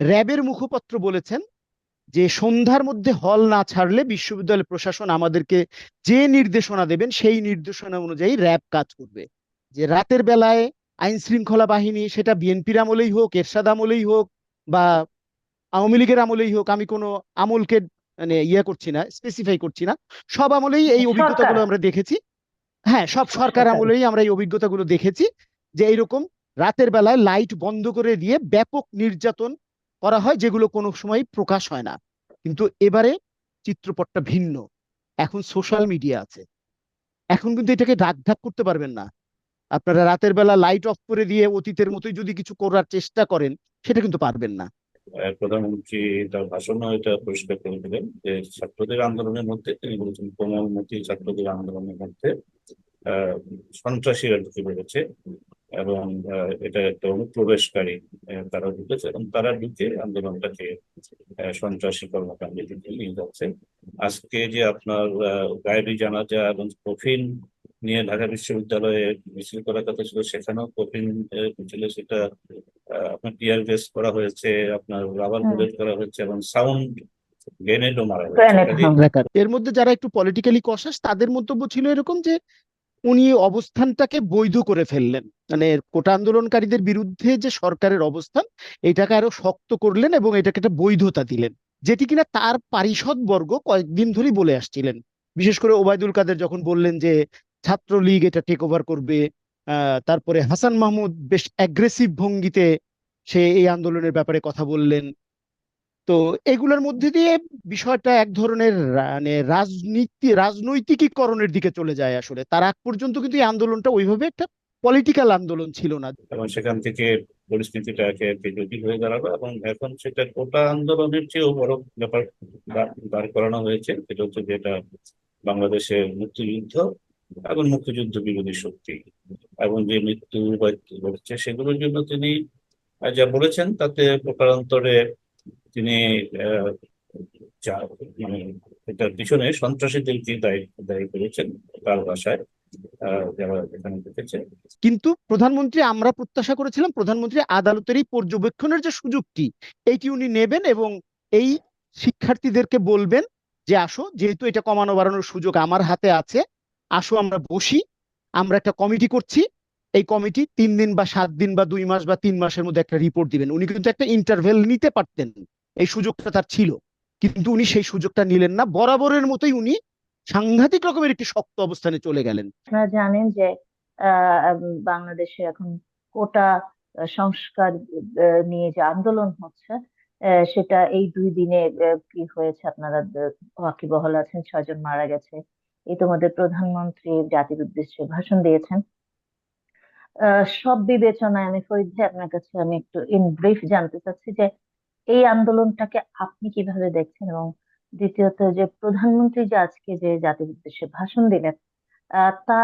র্যাবের মুখপাত্র বলেছেন যে সন্ধ্যার মধ্যে হল না ছাড়লে বিশ্ববিদ্যালয় প্রশাসন আমাদেরকে যে নির্দেশনা দেবেন সেই নির্দেশনা অনুযায়ী র্যাব কাজ করবে যে রাতের বেলায় আইন শৃঙ্খলা বাহিনী সেটা বিএনপির আমলেই হোক এরশাদ আমলেই হোক বা আওয়ামী লীগের আমলেই হোক আমি কোনো আমলকে মানে ইয়ে করছি না স্পেসিফাই করছি না সব আমলেই এই। অভিজ্ঞতাগুলো আমরা দেখেছি হ্যাঁ সব সরকার সরকার। আমলেই আমরা এই অভিজ্ঞতাগুলো দেখেছি যে এইরকম রাতের বেলায় লাইট বন্ধ করে দিয়ে ব্যাপক নির্যাতন করা হয়, যেগুলো কোনো সময় প্রকাশ হয় না। কিন্তু এবারে চিত্রপটটা ভিন্ন। এখন সোশ্যাল মিডিয়া আছে। এখন কিন্তু এটাকে ঢাক করতে পারবেন না। আপনারা রাতের বেলা লাইট অফ করে দিয়ে অতীতের মতোই যদি কিছু করার চেষ্টা করেন, সেটা কিন্তু পারবেন না। প্রধানমন্ত্রী তার এটা পরিষ্কার করে দিলেন যে ছাত্রদের আন্দোলনের মধ্যে তিনি বলেছেন কোমলমতি ছাত্রদের আন্দোলনের মধ্যে সন্ত্রাসীরা ঢুকে পড়েছে এবং আহ, এটা একটা অনুপ্রবেশকারী তারা ঢুকেছে এবং তারা ঢুকে আন্দোলনটাকে সন্ত্রাসী কর্মকাণ্ডে দিকে নিয়ে যাচ্ছে আজকে যে আপনার আহ, গায়েবী জানাজা এবং কফিন নিয়ে ঢাকা বিশ্ববিদ্যালয়ে মিছিল করার কথা ছিল সেখানেও কফিন মিছিলে সেটা আপনার টিয়ার গ্যাস করা হয়েছে আপনার রাবার। বুলেট করা হয়েছে এবং সাউন্ড গ্রেনেডও মারা হয়েছে হ্যাঁ। এর মধ্যে যারা একটু পলিটিক্যালি কশাস তাদের মন্তব্য ছিল এরকম যে উনি অবস্থানটাকে বৈধ করে ফেললেন। মানে কোটা আন্দোলনকারীদের বিরুদ্ধে যে সরকারের অবস্থান, এটাকে আরও শক্ত করলেন এবং এটাকে একটা বৈধতা দিলেন, যেটি কিনা তার পারিষদ বর্গ কয়েকদিন ধরেই বলে আসছিলেন। বিশেষ করে ওবায়দুল কাদের যখন বললেন যে ছাত্রলীগ এটা টেক ওভার করবে তারপরে হাসান মাহমুদ বেশ অ্যাগ্রেসিভ ভঙ্গিতে সে এই আন্দোলনের ব্যাপারে কথা বললেন। তো এগুলোর মধ্যে দিয়ে বিষয়টা এক ধরনের মানে রাজনীতি, রাজনৈতিকীকরণের দিকে চলে যায় আসলে। তার আগ পর্যন্ত কিন্তু এই আন্দোলনটা ওইভাবে একটা পলিটিক্যাল আন্দোলন ছিল না। এবং সেখান থেকে পরিস্থিতিটা একে একে জটিল হয়ে দাঁড়াল এবং এখন সেটা কোটা আন্দোলনের চেয়েও বড় ব্যাপার দাঁড় করানো হয়েছে। সেটা হচ্ছে যেটা বাংলাদেশের মুক্তিযুদ্ধ এবং মুক্তিযুদ্ধ বিরোধী শক্তি এবং যে মৃত্যু বা ঘটছে সেগুলোর জন্য তিনি যা বলেছেন তাতে প্রকারান্তরে তিনি মানে এটার পিছনে সন্ত্রাসীদেরকে দায়ী দায়ী করেছেন, তার ভাষায় কিন্তু প্রধানমন্ত্রী, আমরা প্রত্যাশা করেছিলাম প্রধানমন্ত্রী আদালতের এই পর্যবেক্ষণের যে সুযোগটি, এইটি উনি নেবেন এবং এই শিক্ষার্থীদেরকে বলবেন যে, আসো, যেহেতু এটা কমানো বাড়ানোর সুযোগ আমার হাতে আছে, আসো আমরা বসি, আমরা একটা কমিটি করছি। এই কমিটি তিন দিন বা সাত দিন বা দুই মাস বা তিন মাসের মধ্যে একটা রিপোর্ট দিবেন। উনি কিন্তু একটা ইন্টারভেল নিতে পারতেন। এই সুযোগটা তার ছিল। কিন্তু উনি সেই সুযোগটা নিলেন না। বরাবরের মতোই উনি সাংঘাতিক রকমের একটি শক্ত অবস্থানে চলে গেলেন। আপনারা জানেন যে বাংলাদেশে এখন কোটা সংস্কার নিয়ে যে আন্দোলন হচ্ছে সেটা এই দুই দিনে কি হয়েছে আপনারা ওয়াকিবহাল আছেন, ছয়জন মারা গেছে। ইতিমধ্যে প্রধানমন্ত্রী জাতির উদ্দেশ্যে ভাষণ দিয়েছেন। সব বিবেচনায় আমি ফরিদ ভাই আপনার কাছে আমি একটু ইন ব্রিফ জানতে চাচ্ছি যে এই আন্দোলনটাকে আপনি কীভাবে দেখছেন? এবং দ্বিতীয়ত যে প্রধানমন্ত্রী যে আজকে যে জাতির উদ্দেশ্যে ভাষণ দিলেন তা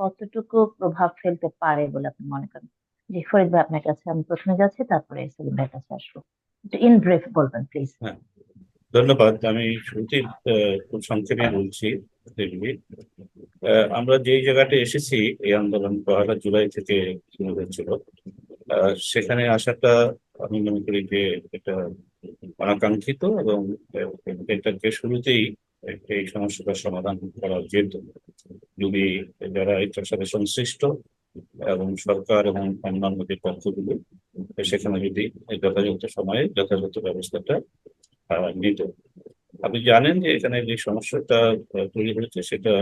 কতটুকু প্রভাব ফেলতে পারে বলে আপনি মনে করেন? জি, ফরিদ ভাই, আপনার কাছে আমি প্রথমে যাচ্ছি, তারপরে সেলিম ভাইয়ের কাছে আসব। ইন ব্রিফ বলবেন প্লিজ ধন্যবাদ। আমি শুরুতেই খুব সংক্ষেপে বলছি আমরা যেই জায়গাটা এসেছি, এই আন্দোলন পহেলা জুলাই থেকে শুরু হয়েছিল। সেখানে আসাটা আমি মনে করি যে এটা অনাকাঙ্ক্ষিত এবং এটাকে শুরুতেই এই সমস্যাটার সমাধান করা যেত। যদি যারা এটার সাথে সংশ্লিষ্ট এবং সরকার এবং অন্যান্য যে পক্ষগুলো, সেখানে যদি যথাযথ সময়ে যথাযথ ব্যবস্থাটা নিত। আপনি জানেন যে এখানে যে সমস্যাটা তৈরি হয়েছে সেটা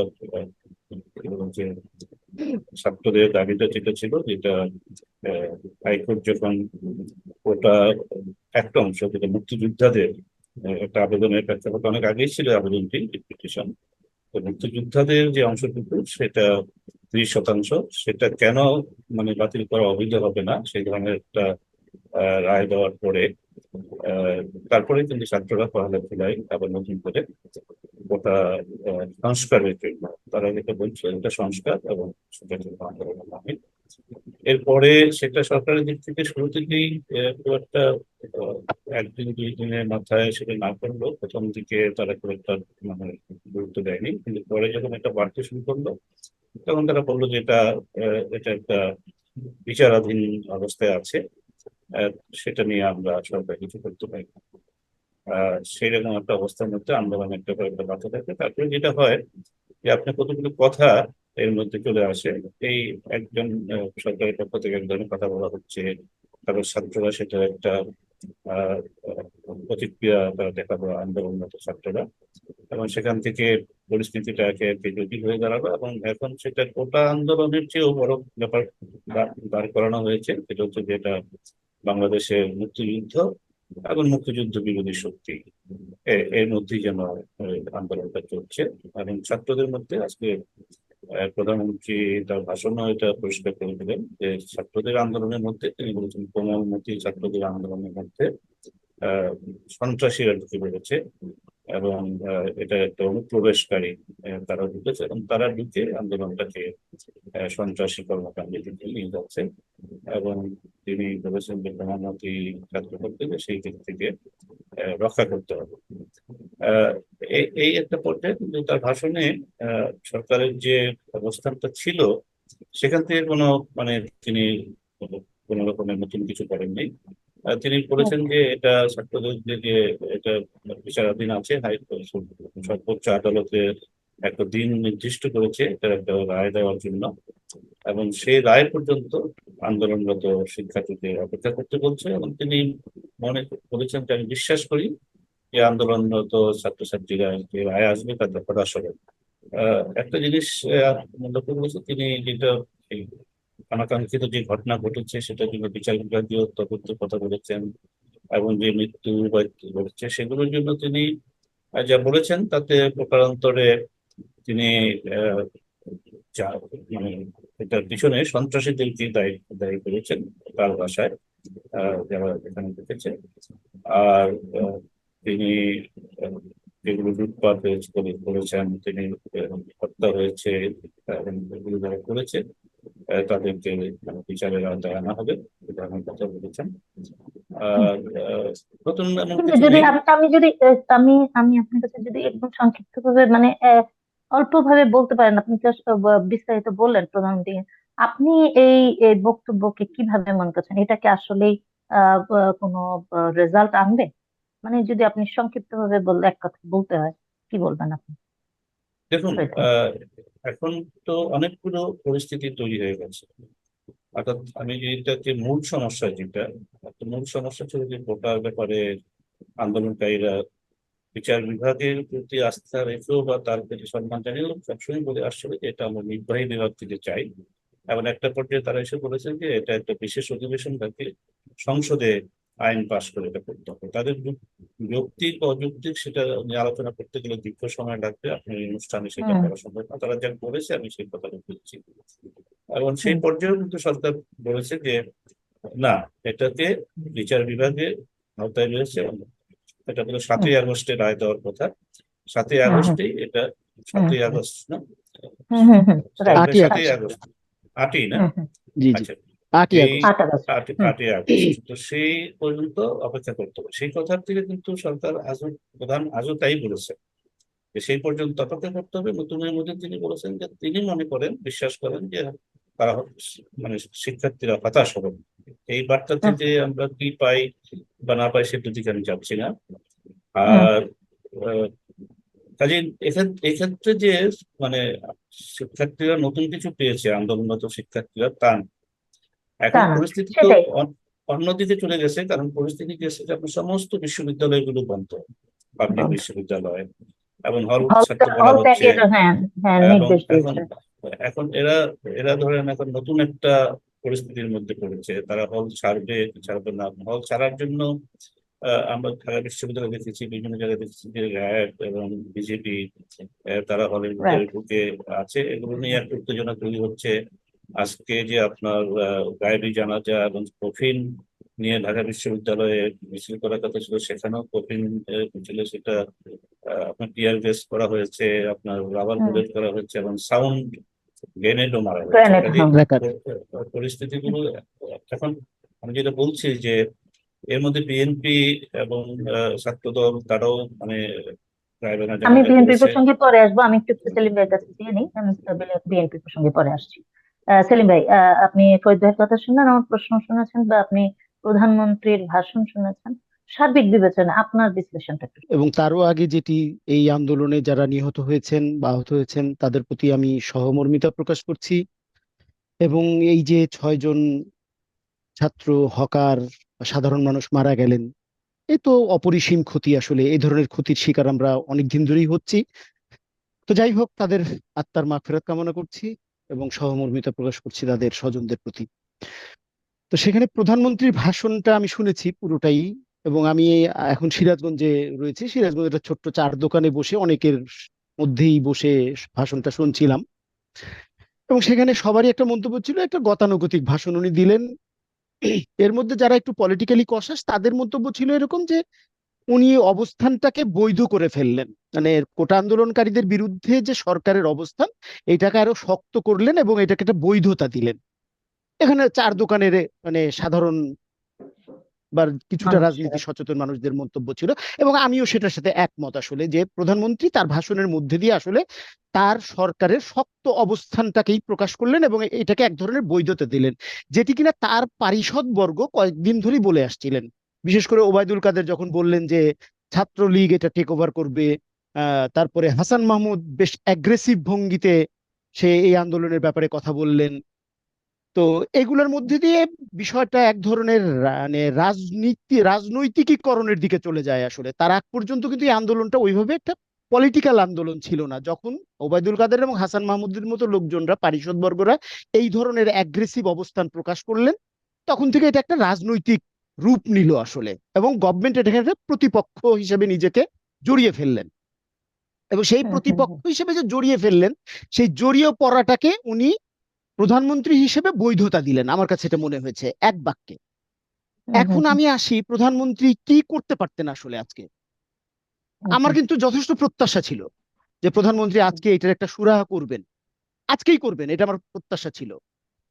ছাত্রদের দাবিটা যেটা ছিল, যেটা হাইকোর্ট যখন ওটা একটা অংশ যেটা মুক্তিযোদ্ধাদের একটা আবেদনের প্রেক্ষাপট অনেক আগেই ছিল আবেদনটি, পিটিশন। তো মুক্তিযোদ্ধাদের যে অংশটুকু, সেটা ত্রিশ শতাংশ, সেটা কেন মানে বাতিল করা অবৈধ হবে না, সেই ধরনের একটা রায় দেওয়ার পরে তারপরে কিন্তু ছাত্ররা পড়ালেখা জুলাই আবার নতুন করে ওটা সংস্কারের জন্য। তারা যেটা বলছে, এটা সংস্কার এবং জন্য। আন্দোলনের এরপরে সেটা সরকারের দিক থেকে শুরু থেকেই খুব একটা একদিন দুই দিনের মাথায় সেটা না করল। প্রথম দিকে তারা খুব একটা মানে গুরুত্ব দেয়নি। কিন্তু পরে যখন এটা বাড়তে শুরু করল, তখন তারা বলল যে এটা এটা একটা বিচারাধীন অবস্থায় আছে। সেটা নিয়ে আমরা সরকার কিছু করতে পারি সেইরকম একটা অবস্থার মধ্যে আন্দোলন একটা করে একটা বাধা থাকে। তারপরে যেটা হয় যে আপনি কতগুলো কথা এর মধ্যে চলে আসে। এই একজন সরকারের পক্ষ থেকে এক ধরনের কথা বলা হচ্ছে, তারপর ছাত্ররা সেটা একটা প্রতিক্রিয়া তারা দেখাবো আন্দোলনরত ছাত্ররা। এবং সেখান থেকে পরিস্থিতিটা একে একে জটিল হয়ে দাঁড়াল এবং এখন সেটা কোটা আন্দোলনের চেয়েও বড় ব্যাপার দাঁড় করানো হয়েছে। সেটা হচ্ছে যেটা বাংলাদেশের মুক্তিযুদ্ধ এবং মুক্তিযুদ্ধ বিরোধী শক্তি। এর মধ্যেই যেন আন্দোলনটা চলছে। এবং ছাত্রদের মধ্যে আজকে প্রধানমন্ত্রী তার ভাষণও এটা পরিষ্কার করে দিলেন যে ছাত্রদের আন্দোলনের মধ্যে তিনি বলেছেন কোমলমতি ছাত্রদের আন্দোলনের মধ্যে, আহ সন্ত্রাসীরা ঢুকে পড়েছে এবং এটা একটা অনুপ্রবেশকারী তারা ঢুকেছে এবং তারা ঢুকে আন্দোলনটাকে সন্ত্রাসী কর্মকাণ্ডে নিয়ে যাচ্ছে। এবং তিনি বলেছেন যে প্রধানমন্ত্রী ছাত্রছাত্রীদের সেই দিক থেকে রক্ষা করতে হবে। এই একটা পর্যায়ে কিন্তু তার ভাষণে সরকারের যে অবস্থানটা ছিল সেখান থেকে কোনো মানে তিনি কোনো রকমের নতুন কিছু করেননি। আহ, তিনি বলেছেন যে এটা ছাত্রদের যে এটা বিচারাধীন আছে সর্বোচ্চ আদালতে একটা দিন নির্দিষ্ট করেছে এটা একটা রায় দেওয়ার জন্য। এবং সেই রায় পর্যন্ত আন্দোলনরত শিক্ষার্থীদের অপেক্ষা করতে বলছে এবং তিনি মনে বলেছেন যে আমি বিশ্বাস করি যে আন্দোলনরত ছাত্রছাত্রীরা যে রায় আসবে তাদের হতাশ আহ, একটা জিনিস লক্ষ্য করেছে তিনি যেটা অনাকাঙ্ক্ষিত যে ঘটনা ঘটেছে, সেটা জন্য বিচার বিভাগীয় তদন্তের কথা বলেছেন এবং যে মৃত্যু বা ঘটেছে, সেগুলোর জন্য তিনি যা বলেছেন তাতে প্রকারান্তরে তিনি মানে এটার পিছনে সন্ত্রাসীদেরকে দায়ী দায়ী করেছেন তার ভাষায় যারা এখানে দেখেছে। আর তিনি যেগুলো লুটপাট হয়েছে বলে বলেছেন, তিনি হত্যা হয়েছে এগুলো যারা করেছে তাদেরকে বিচারের আওতায় আনা হবে। কথা বলেছেন। নতুন যদি আমি যদি আমি আমি আপনার কাছে যদি একদম সংক্ষিপ্ত ভাবে মানে অল্প ভাবে বলতে পারেন আপনি বিস্তারিত বললেন প্রধানমন্ত্রী আপনি এই এই বক্তব্যকে কীভাবে মনে করছেন? এটা কি আসলেই কোনো রেজাল্ট আনবে? মানে যদি আপনি সংক্ষিপ্ত ভাবে বললে এক কথা বলতে হয় কি বলবেন আপনি? দেখুন এখন তো অনেকগুলো পরিস্থিতি তৈরি হয়ে গেছে। অর্থাৎ আমি যেটাকে মূল সমস্যা যেটা মূল সমস্যা ছিল যে কোটার ব্যাপারে আন্দোলনকারীরা বিচার বিভাগের প্রতি আস্থা রেখেও বা তার প্রতি সম্মান জানিয়েও সবসময় বলে আসছিল যে এটা আমরা নির্বাহী বিভাগ থেকে চাই। এবং একটা পর্যায়ে তারা এসে বলেছেন যে এটা একটা বিশেষ অধিবেশন থাকে সংসদে আইন পাশ করে এটা করতে হবে। তাদের যৌক্তিক অযৌক্তিক সেটা নিয়ে আলোচনা করতে গেলে দীর্ঘ সময় লাগবে। আপনার এই অনুষ্ঠানে সেটা করা সম্ভব না। তারা যা বলেছে আমি সেই কথাটা বলছি। এবং সেই। পর্যায়েও কিন্তু সরকার বলেছে যে না এটাকে বিচার বিভাগে আওতায় রয়েছে। এবং এটা বলে সাতই আগস্টে রায় দেওয়ার কথা। সাতই। আগস্টেই এটা সাতই আগস্ট না? সাতই আগস্ট। আটই না? আচ্ছা। আটই আগস্ট। তো সেই পর্যন্ত অপেক্ষা করতে হবে। সেই কথার থেকে কিন্তু সরকার আজও প্রধান আজও তাই বলেছে যে সেই পর্যন্ত অপেক্ষা করতে হবে। নতুনের মধ্যে তিনি বলেছেন যে তিনি মনে করেন বিশ্বাস করেন যে তারা মানে শিক্ষার্থীরা হতাশ হবেন। এই বার্তা থেকে আমরা কি পাই বা না পাই সেটার দিকে আমি যাচ্ছি না। আর আহ, কাজে এক্ষেত্রে এক্ষেত্রে যে মানে শিক্ষার্থীরা নতুন কিছু পেয়েছে আন্দোলনরত শিক্ষার্থীরা তা না। এখন পরিস্থিতি তো অন্যদিকে চলে গেছে কারণ পরিস্থিতি গেছে যে আপনার সমস্ত বিশ্ববিদ্যালয়গুলো বন্ধ পাবলিক বিশ্ববিদ্যালয় এবং হল ছাড়তে বলা হচ্ছে হ্যাঁ হ্যাঁ এখন এরা এরা ধরেন এখন নতুন একটা পরিস্থিতির মধ্যে পড়েছে তারা হল ছাড়বে ছাড়বে না হল ছাড়ার জন্য আমরা ঢাকা বিশ্ববিদ্যালয় দেখেছি বিভিন্ন জায়গায় দেখেছি যে র্যাব এবং বিজেপি তারা হলের ভিতরে ঢুকে আছে এগুলো নিয়ে একটা উত্তেজনা তৈরি হচ্ছে। আজকে যে আপনার গায়েবী জানাজা এবং কফিন নিয়ে ঢাকা বিশ্ববিদ্যালয়ে মিছিল করার কথা ছিল সেখানেও কফিন ছিল সেটা আপনার টিয়ার গ্যাস করা হয়েছে আপনার রাবার বুলেট করা হয়েছে এবং সাউন্ড গ্রেনেডও মারা হয়েছে. প- পরিস্থিতিগুলো এখন আমি যেটা বলছি যে এর মধ্যে বিএনপি এবং আহ, ছাত্রদল তারাও মানে আমি বিএনপি প্রসঙ্গে পরে আসব আমি একটু সেলিম ভাইয়ের কাছে দিয়ে নিই আমি বিএনপি প্রসঙ্গে পরে আসছি। সেলিম ভাই আপনি ফরিদ ভাইয়ের কথা শুনলেন, আমার প্রশ্ন শুনেছেন বা আপনি প্রধানমন্ত্রীর ভাষণ শুনেছেন। সার্বিক বিবেচনা আপনার বিশ্লেষণটা এবং তারও আগে যেটি এই আন্দোলনে যারা নিহত হয়েছেন বা আহত হয়েছেন, তাদের প্রতি আমি সহমর্মিতা প্রকাশ করছি। এবং এই যে ছয়জন ছাত্র, হকার, সাধারণ মানুষ মারা গেলেন, এ তো অপরিসীম ক্ষতি আসলে। এই ধরনের ক্ষতির শিকার আমরা অনেক দিন ধরেই হচ্ছি। তো যাই হোক, তাদের আত্মার মাগফিরাত কামনা করছি। এবং সহমর্মিতা প্রকাশ করছি তাদের স্বজনদের প্রতি। তো সেখানে প্রধানমন্ত্রীর ভাষণটা আমি শুনেছি পুরোটাই এবং আমি এখন সিরাজগঞ্জে রয়েছি। সিরাজগঞ্জের একটা ছোট্ট চার দোকানে বসে অনেকের মধ্যেই বসে ভাষণটা শুনছিলাম। এবং সেখানে সবারই একটা মন্তব্য ছিল, একটা গতানুগতিক ভাষণ উনি দিলেন। এর মধ্যে যারা একটু পলিটিক্যালি কষাস তাদের মন্তব্য ছিল এরকম যে উনি অবস্থানটাকে বৈধ করে ফেললেন। মানে কোটা আন্দোলনকারীদের বিরুদ্ধে যে সরকারের অবস্থান এটাকে আরও শক্ত করলেন এবং এটাকে একটা বৈধতা দিলেন। এখানে চার দোকানের মানে সাধারণ বা কিছুটা মানুষেরা। রাজনীতি সচেতন মানুষদের মন্তব্য ছিল এবং আমিও সেটার সাথে একমত আসলে যে প্রধানমন্ত্রী তার ভাষণের মধ্যে দিয়ে আসলে তার সরকারের শক্ত অবস্থানটাকেই প্রকাশ করলেন এবং এটাকে এক ধরনের বৈধতা দিলেন যেটি কিনা তার পারিষদ বর্গ কয়েকদিন ধরেই বলে আসছিলেন। বিশেষ করে ওবায়দুল কাদের যখন বললেন যে ছাত্রলীগ এটা টেক ওভার করবে তারপরে হাসান মাহমুদ বেশ অ্যাগ্রেসিভ ভঙ্গিতে সে এই আন্দোলনের ব্যাপারে কথা বললেন। তো এগুলোর মধ্যে দিয়ে বিষয়টা এক ধরনের মানে রাজনীতি, রাজনৈতিকীকরণের দিকে চলে যায় আসলে। তার আগ পর্যন্ত কিন্তু এই আন্দোলনটা ওইভাবে একটা পলিটিক্যাল আন্দোলন ছিল না। যখন ওবায়দুল কাদের এবং হাসান মাহমুদের মতো লোকজনরা, পারিষদ বর্গরা এই ধরনের অ্যাগ্রেসিভ অবস্থান প্রকাশ করলেন, তখন থেকে এটা একটা রাজনৈতিক রূপ নিল আসলে এবং গভর্নমেন্ট এটাকে প্রতিপক্ষ হিসেবে নিজেকে জড়িয়ে ফেললেন। এবং সেই হুম, প্রতিপক্ষ হিসেবে যে জড়িয়ে ফেললেন সেই জড়িয়ে পড়াটাকে উনি প্রধানমন্ত্রী হিসেবে বৈধতা দিলেন আমার কাছে এটা মনে হয়েছে এক বাক্যে। এখন আমি আসি প্রধানমন্ত্রী কি করতে পারতেন আসলে আজকে? আমার কিন্তু যথেষ্ট প্রত্যাশা ছিল যে প্রধানমন্ত্রী আজকে এটার একটা সুরাহা করবেন। আজকেই করবেন এটা আমার প্রত্যাশা ছিল।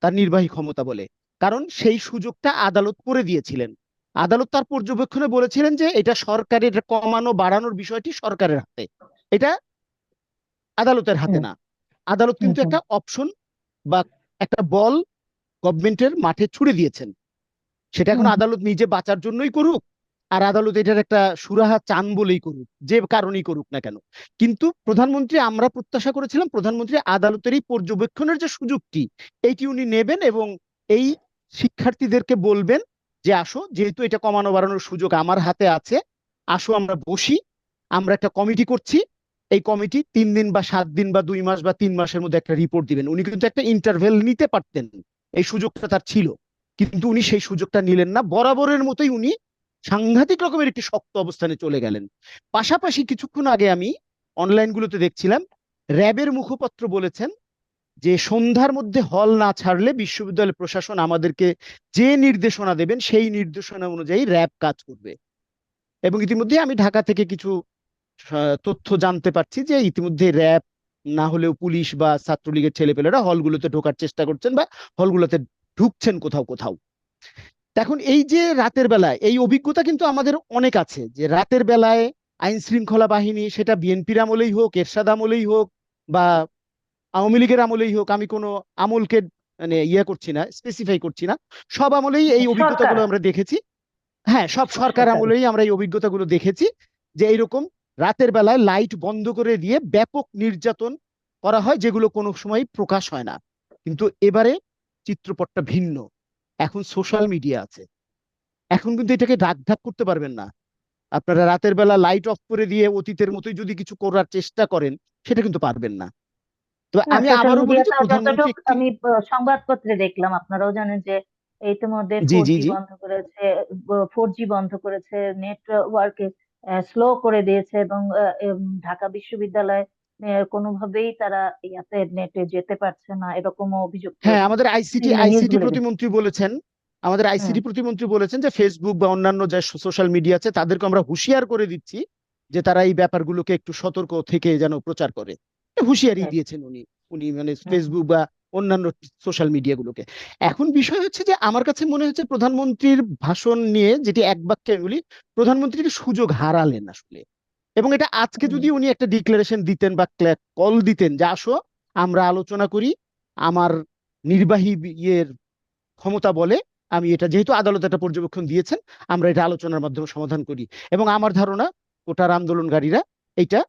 তার নির্বাহী ক্ষমতা বলে। কারণ সেই সুযোগটা আদালত করে দিয়েছিলেন। আদালত তার পর্যবেক্ষণে বলেছিলেন যে এটা সরকারের কমানো বাড়ানোর বিষয়টি সরকারের হাতে। এটা আদালতের হাতে না। আদালত কিন্তু একটা অপশন বা একটা বল গভর্নমেন্টের মাঠে ছুড়ে দিয়েছেন। সেটা এখন আদালত নিজে বাঁচার জন্যই করুক আর আদালত এটার একটা সুরাহা চান বলেই করুক যে কারণেই করুক না কেন। কিন্তু প্রধানমন্ত্রী আমরা প্রত্যাশা করেছিলাম প্রধানমন্ত্রী আদালতের এই পর্যবেক্ষণের যে সুযোগটি এইটি উনি নেবেন এবং এই শিক্ষার্থীদেরকে বলবেন যে, আসো, যেহেতু এটা কমানো বাড়ানোর সুযোগ আমার হাতে আছে, আসো আমরা বসি, আমরা একটা কমিটি করছি। এই কমিটি তিন দিন বা সাত দিন বা দুই মাস বা তিন মাসের মধ্যে একটা রিপোর্ট দিবেন। উনি কিন্তু একটা ইন্টারভেল নিতে পারতেন। এই সুযোগটা তার ছিল। কিন্তু উনি সেই সুযোগটা নিলেন না। বরাবরের মতোই উনি সাংঘাতিক রকমের একটি শক্ত অবস্থানে চলে গেলেন। পাশাপাশি কিছুক্ষণ আগে আমি অনলাইন গুলোতে দেখছিলাম, র্যাবের মুখপাত্র বলেছেন যে সন্ধ্যার মধ্যে হল না ছাড়লে বিশ্ববিদ্যালয় প্রশাসন আমাদেরকে যে নির্দেশনা দেবেন, সেই নির্দেশনা অনুযায়ী র্যাব কাজ করবে। এবং ইতিমধ্যে আমি ঢাকা থেকে কিছু তথ্য জানতে পারছি যে ইতিমধ্যে র্যাব না হলেও পুলিশ বা ছাত্রলীগের ছেলেপেলেরা হলগুলোতে ঢোকার চেষ্টা করছেন বা হলগুলোতে ঢুকছেন কোথাও কোথাও। এখন এই যে রাতের বেলায়, এই অভিজ্ঞতা কিন্তু আমাদের অনেক আছে যে রাতের বেলায় আইন শৃঙ্খলা বাহিনী, সেটা বিএনপির আমলেই হোক, এরশাদ আমলেই হোক বা আওয়ামী লীগের আমলেই হোক আমি কোনো আমলকে মানে ইয়ে করছি না স্পেসিফাই করছি না। সব আমলেই এই। অভিজ্ঞতাগুলো আমরা দেখেছি। হ্যাঁ সব সরকার। আমলেই আমরা এই অভিজ্ঞতাগুলো দেখেছি যে এইরকম রাতের বেলায় লাইট বন্ধ করে দিয়ে ব্যাপক নির্যাতন করা হয় যেগুলো কোনো সময় প্রকাশ হয় না। কিন্তু এবারে চিত্রপটটা ভিন্ন। এখন সোশ্যাল মিডিয়া আছে। এখন কিন্তু এটাকে ঢাক করতে পারবেন না। আপনারা রাতের বেলা লাইট অফ করে দিয়ে অতীতের মতোই যদি কিছু করার চেষ্টা করেন সেটা কিন্তু পারবেন না। তো আমি আবারও বলি যে প্রধানমন্ত্রী আমি সংবাদপত্রে দেখলাম আপনারাও জানেন যে ইতিমধ্যে। বন্ধ করেছে ফোর জি বন্ধ করেছে নেটওয়ার্ক স্লো করে দিয়েছে এবং ঢাকা বিশ্ববিদ্যালয় কোনোভাবেই তারা ইয়াতে নেটে যেতে পারছে না এরকমও অভিযোগ হ্যাঁ আমাদের আইসিটি আইসিটি প্রতিমন্ত্রী বলেছেন আমাদের আইসিটি প্রতিমন্ত্রী বলেছেন যে ফেসবুক বা অন্যান্য যে সোশ্যাল মিডিয়া আছে তাদেরকে আমরা হুঁশিয়ার করে দিচ্ছি যে তারা এই ব্যাপারগুলোকে একটু সতর্ক থেকে যেন প্রচার করে। হুঁশিয়ারি হ্যাঁ। দিয়েছেন উনি উনি মানে ফেসবুক বা অন্যান্য সোশ্যাল মিডিয়া গুলোকে। এখন বিষয় হচ্ছে যে আমার কাছে মনে হচ্ছে প্রধানমন্ত্রীর ভাষণ নিয়ে যেটি এক বাক্যে বলি প্রধানমন্ত্রী একটি সুযোগ হারালেন আসলে। এবং এটা আজকে যদি উনি একটা ডিক্লারেশন দিতেন বা কল দিতেন যে আসো আমরা আলোচনা করি আমার নির্বাহী ইয়ের ক্ষমতা বলে আমি এটা যেহেতু আদালত একটা পর্যবেক্ষণ দিয়েছেন আমরা এটা আলোচনার মাধ্যমে সমাধান করি। এবং আমার ধারণা কোটার আন্দোলনকারীরা এটা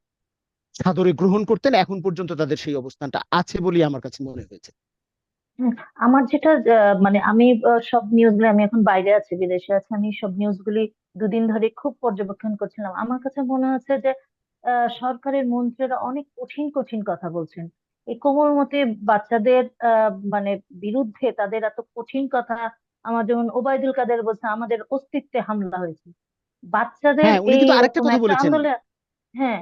সাদরে গ্রহণ করতেন এখন পর্যন্ত তাদের সেই অবস্থানটা আছে বলেই আমার কাছে মনে হয়েছে। আমার যেটা মানে আমি সব নিউজগুলি আমি এখন বাইরে আছি বিদেশে আছি আমি সব নিউজগুলি দুদিন ধরে খুব পর্যবেক্ষণ করছিলাম। আমার কাছে মনে হচ্ছে যে সরকারের মন্ত্রীরা অনেক কঠিন কঠিন কথা বলছেন। এই কোমর কোমলমতি বাচ্চাদের আহ, মানে বিরুদ্ধে তাদের এত কঠিন কথা আমার যেমন ওবায়দুল কাদের বলছে আমাদের অস্তিত্বে হামলা হয়েছে। বাচ্চাদের হ্যাঁ উনি কিন্তু আরেকটা কথা বলেছেন। আন্দোলন হ্যাঁ।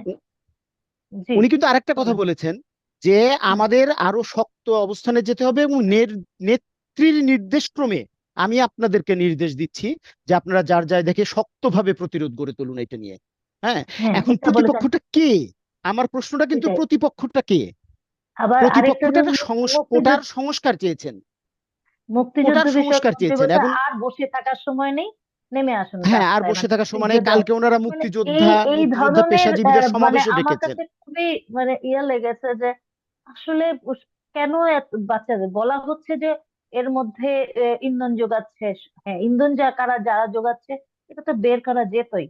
উনি কিন্তু আরেকটা কথা বলেছেন যে আমাদের আরও শক্ত অবস্থানে যেতে হবে এবং নেত্রীর নির্দেশ ক্রমে আমি আপনাদেরকে নির্দেশ দিচ্ছি যে আপনারা যার যায় দেখে শক্তভাবে প্রতিরোধ গড়ে তুলুন এটা নিয়ে। হ্যাঁ? হ্যাঁ এখন প্রতিপক্ষটা কে? আমার প্রশ্নটা কিন্তু প্রতিপক্ষটা কে? প্রতিপক্ষটা কোটার সংস্কার চেয়েছেন। মুক্তিযুদ্ধ সংস্কার চেয়েছেন আর বসে থাকার সময় নেই। নেমে আসুন হ্যাঁ আর বসে থাকার সময় নেই। কালকে ওনারা মানে মুক্তিযোদ্ধা এই মুক্তিযোদ্ধা ধরনের পেশাজীবীদের মানে সমাবেশও ডেকেছেন। খুবই মানে ইয়ে লেগেছে যে আসলে কেন এত বাচ্চাদের বলা হচ্ছে যে এর মধ্যে ইন্ধন যোগাচ্ছে। হ্যাঁ ইন্ধন যা কারা যারা যোগাচ্ছে এটা তো বের করা যেতই।